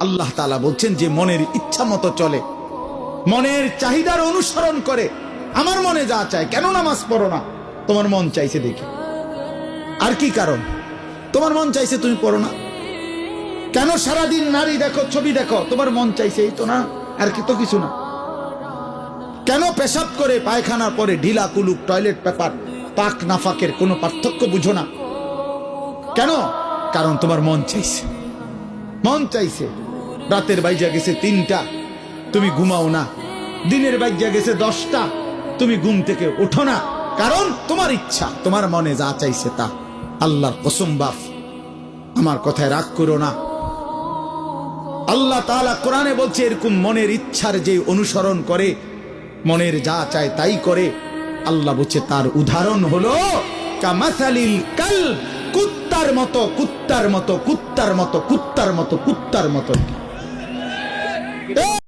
আল্লাহ তালা বলছেন যে মনের ইচ্ছা মতো চলে। মনের চাহিদার অনুসরণ করে। আমার মনে যা চায়, কেন নামাজ পড়ো না? তোমার মন চাইছে দেখি। আর কি কারণ? তোমার মন চাইছে তুমি পড়ো না? কেন সারাদিন নারী দেখো, ছবি দেখো? তোমার মন চাইছে এই তো না? আর কি তো কিছু না। কেন পেশাব করে পায়খানার পরে ঢিলা কুলুক, টয়লেট পেপার, পাক নাফাকের কোনো পার্থক্য বুঝো না? কেন? কারণ তোমার মন চাইছে। মন চাইছে। রাতের বাইজা গেছে তিনটা। তুমি ঘুমাও না। দিনের বাইজা গেছে দশটা। তুমি ঘুম থেকে ওঠো না। কারণ তোমার ইচ্ছা, তোমার মনে যা চাইছে তা। আল্লাহর কসম বাপ, আমার কথায় রাগ করো না। আল্লাহ তাআলা কোরআনে বলছে, এরকম মনের ইচ্ছার যে অনুসরণ করে, মনের যা চায় তাই করে। আল্লাহ বলছে, তার উদাহরণ হলো, কামাসালিল কাল কুত্তার মতো কুত্তার মতো কুত্তার মতো কুত্তার মতো কুত্তার মতো। Hey!